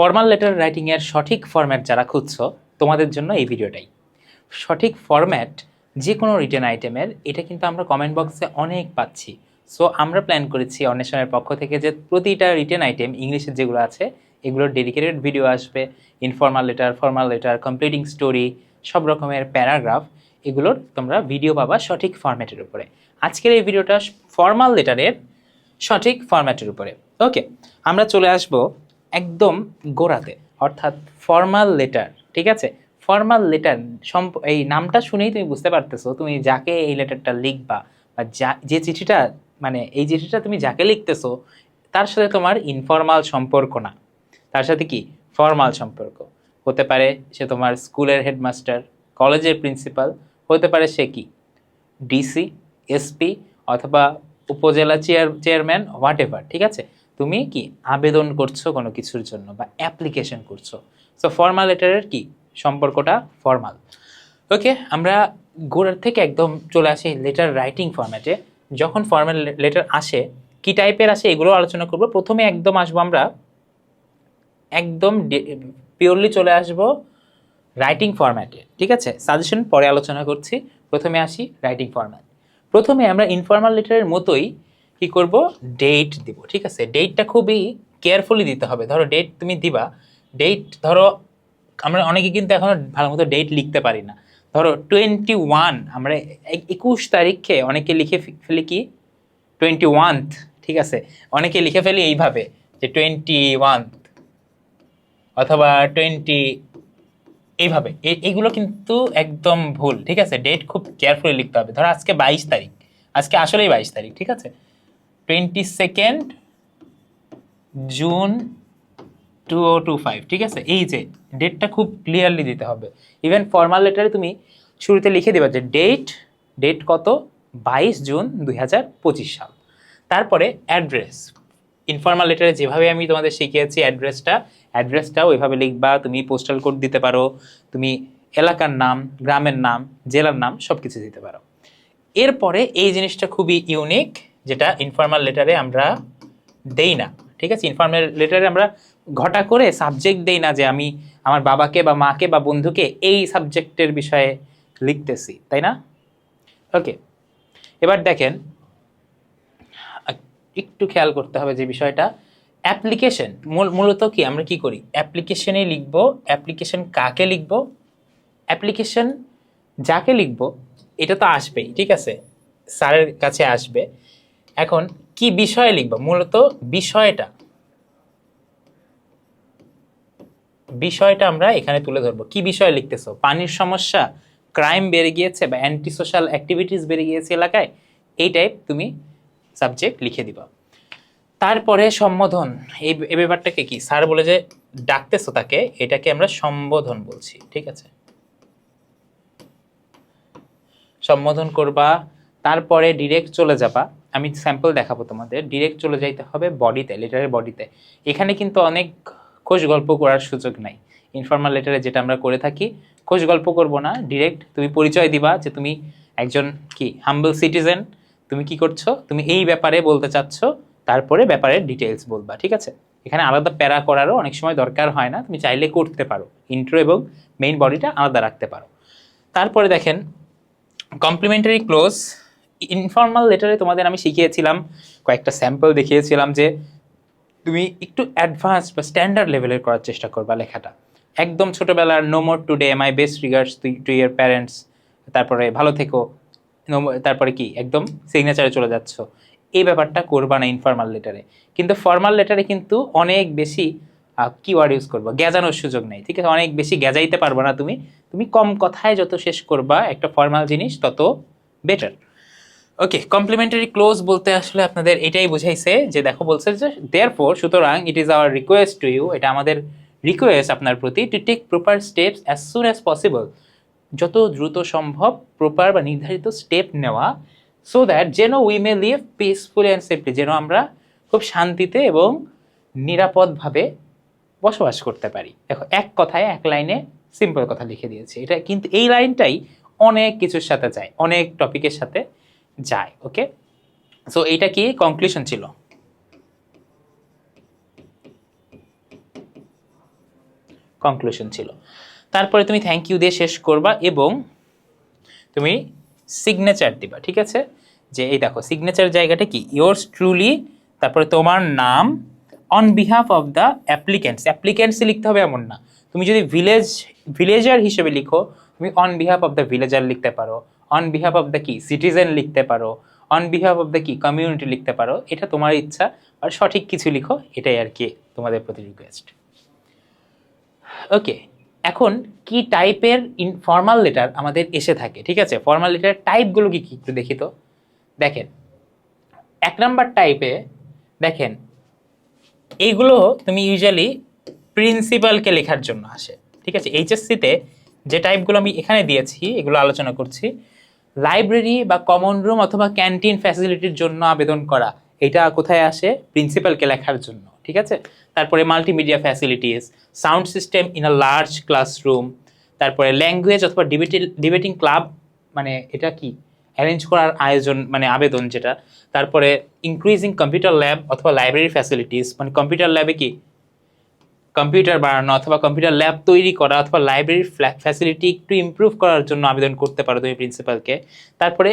Formal letter রাইটিংয়ের সঠিক format যারা খুঁজছো, তোমাদের জন্য এই ভিডিওটাই। সঠিক ফরম্যাট যে কোনো রিটার্ন আইটেমের এটা কিন্তু আমরা কমেন্ট বক্সে অনেক পাচ্ছি। সো আমরা প্ল্যান করেছি অন্বেষণের পক্ষ থেকে যে প্রতিটা রিটার্ন আইটেম ইংলিশের যেগুলো আছে, এগুলোর ডেডিকেটেড ভিডিও আসবে informal letter formal letter completing story সব রকমের প্যারাগ্রাফ এগুলোর তোমরা ভিডিও পাবা সঠিক ফরম্যাটের উপরে। আজকের এই ভিডিওটা ফর্মাল লেটারের সঠিক ফরম্যাটের উপরে। ওকে আমরা চলে আসব একদম গোড়াতে, অর্থাৎ ফর্মাল লেটার ঠিক আছে? ফর্মাল লেটার এই নামটা শুনেই তুমি বুঝতে পারতেছো, তুমি যাকে এই লেটারটা লিখবা বা যা, যে চিঠিটা মানে এই চিঠিটা তুমি যাকে লিখতেছো, তার সাথে তোমার ইনফর্মাল সম্পর্ক না। তার সাথে কি? ফর্মাল সম্পর্ক। হতে পারে সে তোমার স্কুলের হেডমাস্টার কলেজের প্রিন্সিপাল হতে পারে সে কি? ডিসি এসপি অথবা উপজেলা চেয়ার চেয়ারম্যান হোয়াট এভার ঠিক আছে? তুমি কি আবেদন করছ কোনো কিছুর জন্য বা অ্যাপ্লিকেশন করছ? সো ফর্মাল লেটারের কি সম্পর্কটা ফর্মাল ওকে আমরা গোড়ার থেকে একদম চলে আসি লেটার রাইটিং ফরম্যাটে যখন ফর্মাল লেটার আসে, কি টাইপের আসে এগুলো আলোচনা করব। প্রথমে একদম আসব আমরা, একদম পিওরলি চলে আসব রাইটিং ফরম্যাটে ঠিক আছে? সাজেশন পরে আলোচনা করছি। প্রথমে আসি রাইটিং ফরম্যাট প্রথমে আমরা ইনফর্মাল লেটারের মতোই কি করব? ডেট দিব, ঠিক আছে? ডেটটা খুবই কেয়ারফুলি দিতে হবে। ধরো ডেট তুমি দিবা ডেট ধরো, আমরা অনেকে কিন্তু এখন ভালো মতো ডেট লিখতে পারি না। ধরো টোয়েন্টি ওয়ান আমরা একুশ তারিখে অনেকে লিখে ফেলি কি? টোয়েন্টি ওয়ান্থ ঠিক আছে? অনেকে লিখে ফেলি এইভাবে যে টোয়েন্টি ওয়ান্থ অথবা টোয়েন্টি এইভাবে। এ- এগুলো কিন্তু একদম ভুল, ঠিক আছে? ডেট খুব কেয়ারফুলি লিখতে হবে। ধরো আজকে বাইশ তারিখ, আজকে আসলেই বাইশ তারিখ, ঠিক আছে? Twenty second June two O two five ঠিক আছে? এই যে ডেটটা খুব ক্লিয়ারলি দিতে হবে। ইভেন ফর্মাল লেটারে তুমি শুরুতে লিখে দেবে যে ডেট ডেট কত? বাইশ জুন দুই হাজার পঁচিশ সাল। তারপরে অ্যাড্রেস ইনফর্মাল লেটারে যেভাবে আমি তোমাদের শিখিয়েছি অ্যাড্রেসটা অ্যাড্রেসটা ওইভাবে লিখবা। তুমি পোস্টাল কোড দিতে পারো, তুমি এলাকার নাম, গ্রামের নাম, জেলার নাম সব কিছু দিতে পারো। এরপরে এই জিনিসটা খুবই ইউনিক যেটা ইনফর্মাল লেটারে আমরা দেই না, ঠিক আছে? ইনফর্মাল লেটারে আমরা ঘটা করে সাবজেক্ট দেই না যে আমি আমার বাবাকে বা মাকে বা বন্ধুকে এই সাবজেক্টের বিষয়ে লিখতেছি, তাই না? ওকে এবার দেখেন, একটু খেয়াল করতে হবে যে বিষয়টা। অ্যাপ্লিকেশন মূলত কি? আমরা কি করি? অ্যাপ্লিকেশনে লিখব অ্যাপ্লিকেশন কাকে লিখব? অ্যাপ্লিকেশন যাকে লিখব, এটা তো আসবেই, ঠিক আছে? স্যারের কাছে আসবে। এখন কি বিষয়ে লিখব? মূলত বিষয়টা। বিষয়টা আমরা এখানে তুলে ধরবো। কি বিষয়ে লিখতেছো? পানির সমস্যা, ক্রাইম বেড়ে গিয়েছে বা অ্যান্টি সোশ্যাল অ্যাক্টিভিটিস বেড়ে গিয়েছে এলাকায়, এই টাইপ তুমি সাবজেক্ট লিখে দিবা। তারপরে সম্বোধন, এই ব্যাপারটাকে কি? স্যার বলে যে, ডাকতেছো তাকে, এটাকে আমরা সম্বোধন বলছি। ঠিক আছে? সম্বোধন করবা, তারপরে ডিরেক্ট চলে যাবা। আমি স্যাম্পল দেখাবো তোমাদের। ডিরেক্ট চলে যাইতে হবে বডিতে লেটারের বডিতে এখানে কিন্তু অনেক খোঁজ গল্প করার সুযোগ নাই। ইনফর্মাল লেটারে যেটা আমরা করে থাকি, খোঁজ গল্প করব না। ডিরেক্ট তুমি পরিচয় দিবা যে তুমি একজন কি হাম্বল সিটিজেন তুমি কি করছ, তুমি এই ব্যাপারে বলতে চাচ্ছ, তারপরে ব্যাপারের ডিটেলস বলবা, ঠিক আছে? এখানে আলাদা প্যারা করারও অনেক সময় দরকার হয় না। তুমি চাইলে করতে পারো। ইন্ট্রো এবং মেইন বডিটা আলাদা রাখতে পারো। তারপরে দেখেন কমপ্লিমেন্টারি ক্লোজ ইনফর্মাল লেটারে তোমাদের আমি শিখিয়েছিলাম, কয়েকটা স্যাম্পল দেখিয়েছিলাম যে তুমি একটু অ্যাডভান্স বা স্ট্যান্ডার্ড লেভেলের করার চেষ্টা করবা লেখাটা। একদম ছোটোবেলার no more today my best regards to your parents তারপরে ভালো থেকো। তারপরে কি? একদম সিগনেচারে চলে যাচ্ছ। এই ব্যাপারটা করবা না ইনফর্মাল লেটারে কিন্তু ফর্মাল লেটারে কিন্তু অনেক বেশি কিওয়ার্ড ইউজ করব। গ্যাজানোর সুযোগ নেই, ঠিক আছে? অনেক বেশি গ্যাজাইতে পারব না তুমি। তুমি কম কথায় যত শেষ করবা একটা ফর্মাল জিনিস, তত বেটার ওকে কমপ্লিমেন্টারি ক্লোজ বলতে আসলে আপনাদের এটাই বুঝাইছে যে দেখো বলছে যে দেয়ার ফোর সুতরাং it is our request to you এটা আমাদের রিকোয়েস্ট আপনার প্রতি to take proper steps as soon as possible যত দ্রুত সম্ভব প্রপার বা নির্ধারিত স্টেপ নেওয়া সো দ্যাট যেন we may live peacefully and safely যেন আমরা খুব শান্তিতে এবং নিরাপদভাবে বসবাস করতে পারি। দেখো, এক কথায়, এক লাইনে সিম্পল কথা লিখে দিয়েছে। এটা কিন্তু এই লাইনটাই অনেক কিছুর সাথে যায়, অনেক টপিকের সাথে যায় ওকে সো এইটা কি কনক্লুশন ছিল? কনক্লুশন ছিল। তারপরে তুমি থ্যাংক ইউ দিয়ে শেষ করবা এবং তুমি সিগনেচার দিবা, ঠিক আছে? যে এই দেখো সিগনেচার জায়গাটা কি? ইয়োর্স ট্রুলি তারপরে তোমার নাম on behalf of the applicants অ্যাপ্লিকেন্টসই লিখতে হবে এমন না। তুমি যদি ভিলেজ ভিলেজার হিসেবে লিখো, তুমি on behalf of the villager লিখতে পারো। অন বিহাফ অফ দ্য কি সিটিজেন লিখতে পারো অন বিহাফ অফ দ্য কি কমিউনিটি লিখতে পারো, এটা তোমার ইচ্ছা, আর সঠিক কিছু লিখো, এটাই আর কি তোমাদের প্রতি রিকোয়েস্ট ওকে এখন কি টাইপের ইন ফর্মাল লেটার আমাদের এসে থাকে, ঠিক আছে? ফর্মাল লেটার টাইপগুলো কি কি, একটু দেখি তো। দেখেন, এক নাম্বার টাইপে দেখেন এইগুলো তুমি ইউজুয়ালি প্রিন্সিপালকে লেখার জন্য আসে, ঠিক আছে? এইচএসসিতে যে টাইপগুলো আমি এখানে দিয়েছি, এগুলো আলোচনা করছি লাইব্রেরি বা কমন রুম অথবা ক্যান্টিন ফ্যাসিলিটির জন্য আবেদন করা। এটা কোথায় আসে? প্রিন্সিপালকে লেখার জন্য, ঠিক আছে? তারপরে multimedia facilities sound system in a large classroom তারপরে ল্যাঙ্গুয়েজ অথবা ডিবেটিং ডিবেটিং ক্লাব মানে এটা কি? অ্যারেঞ্জ করার আয়োজন মানে আবেদন যেটা। তারপরে ইনক্রিজিং কম্পিউটার ল্যাব অথবা লাইব্রেরি ফ্যাসিলিটিস মানে কম্পিউটার ল্যাবে কি? কম্পিউটার বাড়ানো অথবা কম্পিউটার ল্যাব তৈরি করা অথবা লাইব্রেরির ফ্যাসিলিটি একটু ইমপ্রুভ করার জন্য আবেদন করতে পারো তুমি প্রিন্সিপালকে তারপরে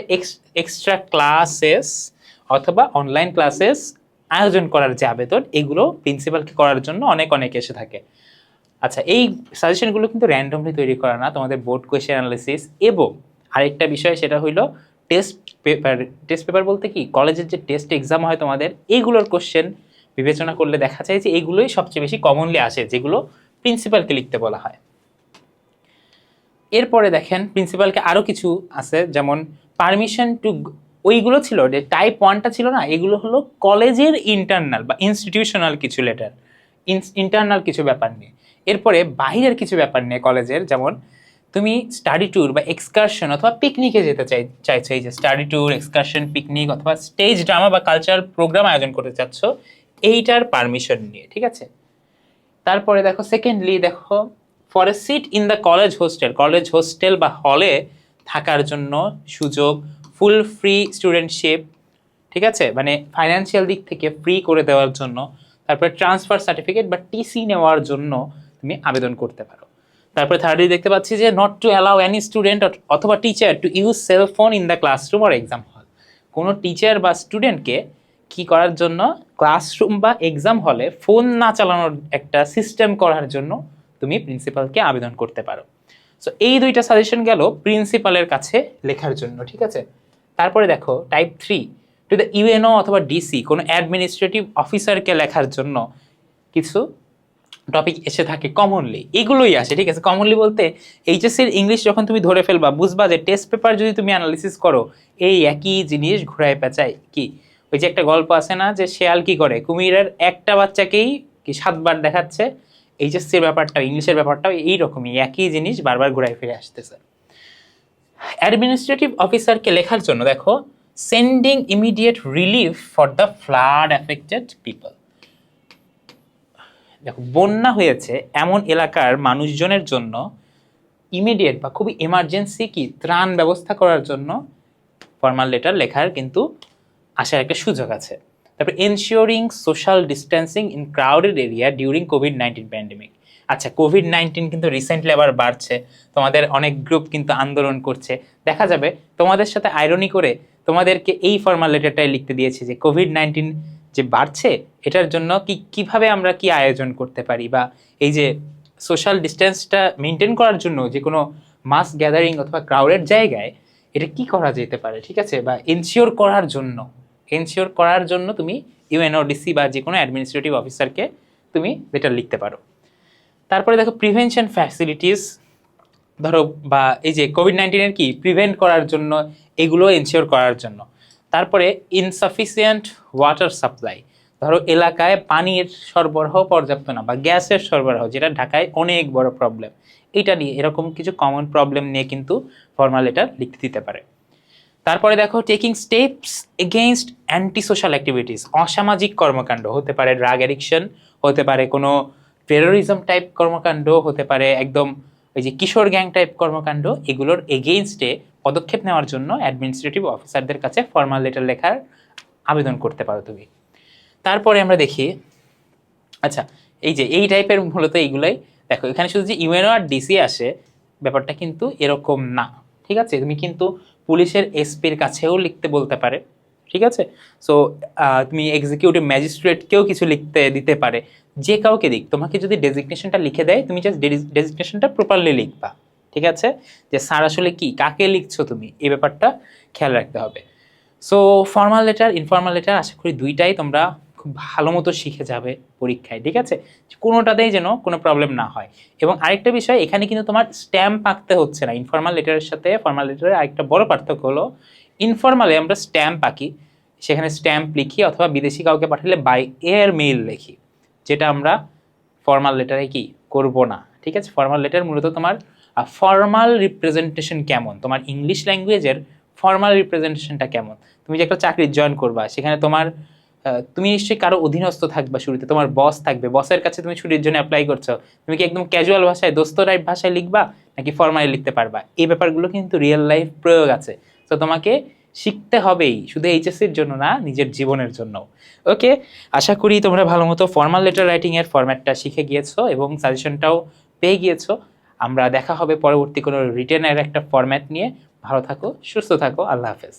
এক্সট্রা ক্লাসেস অথবা অনলাইন ক্লাসেস আয়োজন করার যে আবেদন, এগুলো প্রিন্সিপালকে করার জন্য অনেক অনেক এসে থাকে। আচ্ছা এই সাজেশনগুলো কিন্তু র্যান্ডমলি তৈরি করা না, তোমাদের বোর্ড কোয়েশ্চেন অ্যানালিসিস এবং আরেকটা বিষয় সেটা হইল টেস্ট পেপার টেস্ট পেপার বলতে কি? কলেজের যে টেস্ট এক্সাম হয় তোমাদের এইগুলোর কোশ্চেন বিবেচনা করলে দেখা যায় যে এগুলোই সবচেয়ে বেশি কমনলি আসে, যেগুলো প্রিন্সিপালকে লিখতে বলা হয়। এরপরে দেখেন প্রিন্সিপালকে আরও কিছু আছে, যেমন পারমিশন টু ওইগুলো ছিল যে টাইপ ওয়ানটা ছিল না, এগুলো হলো কলেজের ইন্টারনাল বা ইনস্টিটিউশনাল কিছু লেটার ইন্টারনাল কিছু ব্যাপার নিয়ে। এরপরে বাইরের কিছু ব্যাপার নিয়ে কলেজের, যেমন তুমি স্টাডি ট্যুর বা এক্সকারশন অথবা পিকনিকে যেতে চাই, চাইছো, এই যে স্টাডি ট্যুর এক্সকারশন পিকনিক অথবা স্টেজ ড্রামা বা কালচারাল প্রোগ্রাম আয়োজন করতে চাচ্ছ এইটার পারমিশন নিয়ে, ঠিক আছে? তারপরে দেখো সেকেন্ডলি দেখো for a seat in the college hostel college hostel বা হলে থাকার জন্য সুযোগ ফুল ফ্রি স্টুডেন্টশিপ ঠিক আছে? মানে ফাইন্যান্সিয়াল দিক থেকে ফ্রি করে দেওয়ার জন্য, তারপরে ট্রান্সফার সার্টিফিকেট বা টিসি নেওয়ার জন্য তুমি আবেদন করতে পারো। তারপরে থার্ডলি দেখতে পাচ্ছি যে not to allow any student অথবা teacher to use cell phone in the classroom or exam hall কোনো টিচার বা স্টুডেন্টকে কি করার জন্য? ক্লাসরুম বা এক্সাম হলে ফোন না চালানোর একটা সিস্টেম করার জন্য তুমি প্রিন্সিপালকে আবেদন করতে পারো। সো এই দুইটা সাজেশন গেল প্রিন্সিপালের কাছে লেখার জন্য, ঠিক আছে? তারপরে দেখো type three to the UNO অথবা ডিসি কোনো অ্যাডমিনিস্ট্রেটিভ অফিসারকে লেখার জন্য কিছু টপিক এসে থাকে কমনলি এগুলোই আসে, ঠিক আছে? কমনলি বলতে এইচএসসির ইংলিশ যখন তুমি ধরে ফেলবা, বুঝবা যে টেস্ট পেপার যদি তুমি অ্যানালিসিস করো, এই একই জিনিস ঘুরায় পেঁচায় কি? ওই যে একটা গল্প আছে না যে শেয়াল কি করে? কুমিরের একটা বাচ্চাকেই কি সাতবার দেখাচ্ছে। এইচএসসির ব্যাপারটা ইংলিশের ব্যাপারটাও এইরকমই, একই জিনিস বারবার ঘুরায় ফিরে আসতেছে। অ্যাডমিনিস্ট্রেটিভ অফিসারকে লেখার জন্য দেখো sending immediate relief for the flood affected people দেখো, বন্যা হয়েছে এমন এলাকার মানুষজনের জন্য ইমিডিয়েট বা খুবই এমার্জেন্সি কি ত্রাণ ব্যবস্থা করার জন্য ফর্মাল লেটার লেখার কিন্তু আসার একটা সুযোগ আছে। তারপর ensuring social distancing in crowded area during COVID nineteen pandemic আচ্ছা কোভিড নাইন্টিন কিন্তু রিসেন্টলি আবার বাড়ছে। তোমাদের অনেক গ্রুপ কিন্তু আন্দোলন করছে। দেখা যাবে তোমাদের সাথে আইরনি করে তোমাদেরকে এই ফর্মাল লেটারটাই লিখতে দিয়েছে যে কোভিড নাইন্টিন যে বাড়ছে, এটার জন্য কি, কীভাবে আমরা কি আয়োজন করতে পারি বা এই যে সোশ্যাল ডিস্টেন্সটা মেনটেন করার জন্য যে কোনো মাস গ্যাদারিং অথবা ক্রাউডেড জায়গায় এটা কি করা যেতে পারে, ঠিক আছে? বা এনশিওর করার জন্য। এনশিওর করার জন্য তুমি ইউএনওডিসি বা যে কোনো অ্যাডমিনিস্ট্রেটিভ অফিসারকে তুমি লেটার লিখতে পারো। তারপরে দেখো প্রিভেনশন ফ্যাসিলিটিস ধরো বা এই যে কোভিড নাইন্টিনের কি প্রিভেন্ট করার জন্য, এগুলো এনশিওর করার জন্য। তারপরে ইনসাফিসিয়েন্ট ওয়াটার সাপ্লাই ধরো এলাকায় পানির সরবরাহ পর্যাপ্ত না বা গ্যাসের সরবরাহ, যেটা ঢাকায় অনেক বড় প্রবলেম এটা নিয়ে এরকম কিছু কমন প্রবলেম নিয়ে কিন্তু ফর্মাল লেটার লিখতে দিতে পারে। তারপরে দেখো taking steps against anti social activities অসামাজিক কর্মকাণ্ড, হতে পারে ড্রাগ অ্যাডিকশন হতে পারে কোনো টেরোরিজম টাইপ কর্মকাণ্ড, হতে পারে একদম ওই যে কিশোর গ্যাং টাইপ কর্মকাণ্ড, এগুলোর এগেইনস্টে পদক্ষেপ নেওয়ার জন্য অ্যাডমিনিস্ট্রেটিভ অফিসারদের কাছে ফর্মাল লেটার লেখার আবেদন করতে পারো তুমি। তারপরে আমরা দেখি আচ্ছা এই যে এই টাইপের মূলত এইগুলোই, দেখো, এখানে শুধু যে ইউএনও আর ডিসি আসে, ব্যাপারটা কিন্তু এরকম না, ঠিক আছে? তুমি কিন্তু পুলিশের এসপির কাছেও লিখতে বলতে পারে, ঠিক আছে? সো তুমি এক্সিকিউটিভ ম্যাজিস্ট্রেটকেও কিছু লিখতে, দিতে পারে। যে কাউকে দিক, তোমাকে যদি ডেজিগনেশনটা লিখে দেয়, তুমি জাস্ট ডেজিগনেশনটা প্রপারলি লিখবা, ঠিক আছে? যে, স্যার, আসলে কি? কাকে লিখছো তুমি? এই ব্যাপারটা খেয়াল রাখতে হবে। So formal letter informal letter আশা করি দুইটাই তোমরা খুব ভালো মতো শিখে যাবে পরীক্ষায়, ঠিক আছে? কোনোটাতেই যেন কোনো প্রবলেম না হয়। এবং আরেকটা বিষয়, এখানে কিন্তু তোমার স্ট্যাম্প আঁকতে হচ্ছে না। ইনফর্মাল লেটারের সাথে ফর্মাল লেটারের আরেকটা বড় পার্থক্য হলো ইনফর্মালে আমরা স্ট্যাম্প আঁকি। সেখানে স্ট্যাম্প লিখি অথবা বিদেশি কাউকে পাঠালে বাই এয়ার মেইল লিখি। যেটা আমরা ফর্মাল লেটারে কি করব না, ঠিক আছে? ফর্মাল লেটার মূলত তোমার ফর্মাল রিপ্রেজেন্টেশন কেমন? তোমার ইংলিশ ল্যাঙ্গুয়েজের ফর্মাল রিপ্রেজেন্টেশনটা কেমন? তুমি যে একটা চাকরি জয়েন করবা, সেখানে তোমার তুমি নিশ্চয়ই কারও অধীনস্থ থাকবা শুরুতে, তোমার বস থাকবে বসের কাছে তুমি ছুটির জন্য অ্যাপ্লাই করছ। তুমি কি একদম ক্যাজুয়াল ভাষায়, দোস্ত টাইপ ভাষায় লিখবা, নাকি ফর্মালি লিখতে পারবা? এই ব্যাপারগুলো কিন্তু রিয়েল লাইফ প্রয়োগ আছে। তো তোমাকে শিখতে হবেই, শুধু এইচএসসির জন্য না, নিজের জীবনের জন্য। ওকে আশা করি তোমরা ভালো মতো ফর্মাল লেটার রাইটিংয়ের ফরম্যাটটা শিখে গিয়েছো এবং সাজেশনটাও পেয়ে গিয়েছো। আমরা দেখা হবে পরবর্তী কোনো রিটেনের একটা ফরম্যাট নিয়ে। ভালো থাকো, সুস্থ থাকো, আল্লাহ হাফেজ।